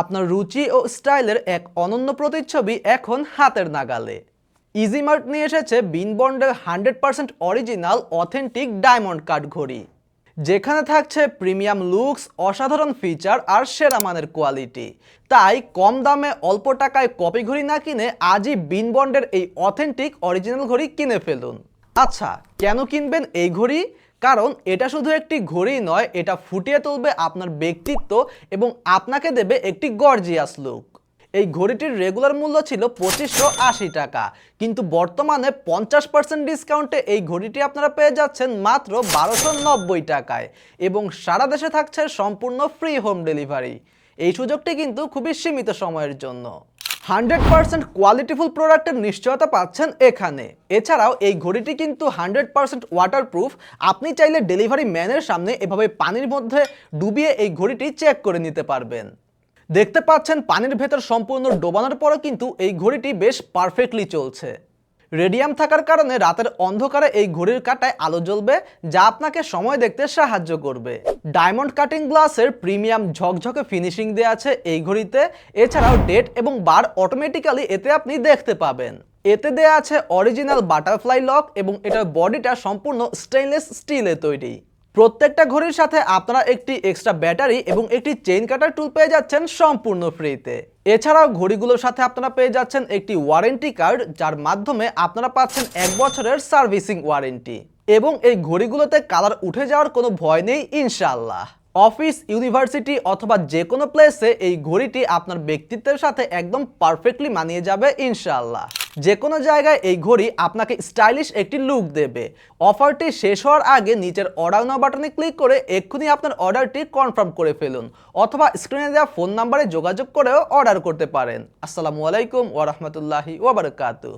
আপনার রুচি ও স্টাইলের এক অনন্য প্রতিচ্ছবি এখন হাতের নাগালে। ইজিমার্ট নিয়ে এসেছে বিনবন্ডের hundred percent original, authentic diamond cut ঘড়ি। যেখানে থাকছে প্রিমিয়াম লুকস, অসাধারণ ফিচার আর সেরা মানের কোয়ালিটি। তাই কম দামে অল্প টাকায় কপি ঘড়ি না কিনে আজই বিনবন্ডের এই অথেন্টিক, অরিজিনাল ঘড়ি কিনে ফেলুন। আচ্ছা কেন কিনবেন এই ঘড়ি? কারণ এটা শুধু একটি ঘড়ি নয়, এটা ফুটিয়ে তুলবে আপনার ব্যক্তিত্ব এবং আপনাকে দেবে একটি গর্জিয়াস লুক। এই ঘড়িটির রেগুলার মূল্য ছিল পঁচিশশো আশি টাকা, কিন্তু বর্তমানে পঞ্চাশ পার্সেন্ট ডিসকাউন্টে এই ঘড়িটি আপনারা পেয়ে যাচ্ছেন মাত্র বারোশো নব্বই টাকায় এবং সারা দেশে থাকছে সম্পূর্ণ ফ্রি হোম ডেলিভারি এই সুযোগটি কিন্তু খুবই সীমিত সময়ের জন্য। হান্ড্রেড পার্সেন্ট কোয়ালিটিফুল প্রোডাক্টের নিশ্চয়তা পাচ্ছেন এখানে। এছাড়াও এই ঘড়িটি কিন্তু হান্ড্রেড পার্সেন্ট ওয়াটারপ্রুফ আপনি চাইলে ডেলিভারি ম্যানের সামনে এভাবে পানির মধ্যে ডুবিয়ে এই ঘড়িটি চেক করে নিতে পারবেন। দেখতে পাচ্ছেন পানির ভেতর সম্পূর্ণ ডোবানোর পরও কিন্তু এই ঘড়িটি বেশ পারফেক্টলি চলছে। রেডিয়াম থাকার কারণে রাতের অন্ধকারে এই ঘড়ির কাটায় আলো জ্বলবে, যা আপনাকে সময় দেখতে সাহায্য করবে। ডায়মন্ড কাটিং গ্লাসের প্রিমিয়াম ঝকঝকে ফিনিশিং দেওয়া আছে এই ঘড়িতে। এছাড়াও ডেট এবং বার অটোমেটিক্যালি এতে আপনি দেখতে পাবেন। এতে দেয়া আছে অরিজিনাল বাটারফ্লাই লক এবং এটার বডিটা সম্পূর্ণ স্টেইনলেস স্টিলে তৈরি। প্রত্যেকটা ঘড়ির সাথে আপনারা একটি এক্সট্রা ব্যাটারি এবং একটি চেইন কাটার টুল পেয়ে যাচ্ছেন সম্পূর্ণ ফ্রিতে এছাড়াও ঘড়িগুলোর সাথে আপনারা পেয়ে যাচ্ছেন একটি ওয়ারেন্টি কার্ড যার মাধ্যমে আপনারা পাচ্ছেন এক বছরের সার্ভিসিং ওয়ারেন্টি এবং এই ঘড়িগুলোতে কালার উঠে যাওয়ার কোনো ভয় নেই, ইনশাআল্লাহ। অফিস, ইউনিভার্সিটি অথবা যে কোনো প্লেসে এই ঘড়িটি আপনার ব্যক্তিত্বের সাথে একদম পারফেক্টলি মানিয়ে যাবে ইনশাল্লাহ যে কোনো জায়গায় এই ঘড়ি আপনাকে স্টাইলিশ একটি লুক দেবে। অফারটি শেষ হওয়ার আগে নিচের অর্ডার নাও বাটনে ক্লিক করে এক্ষুনি আপনার অর্ডারটি কনফার্ম করে ফেলুন অথবা স্ক্রিনে দেওয়া ফোন নাম্বারে যোগাযোগ করেও অর্ডার করতে পারেন। আসসালামু আলাইকুম ওরহমতুল্লাহি ওবরকাতু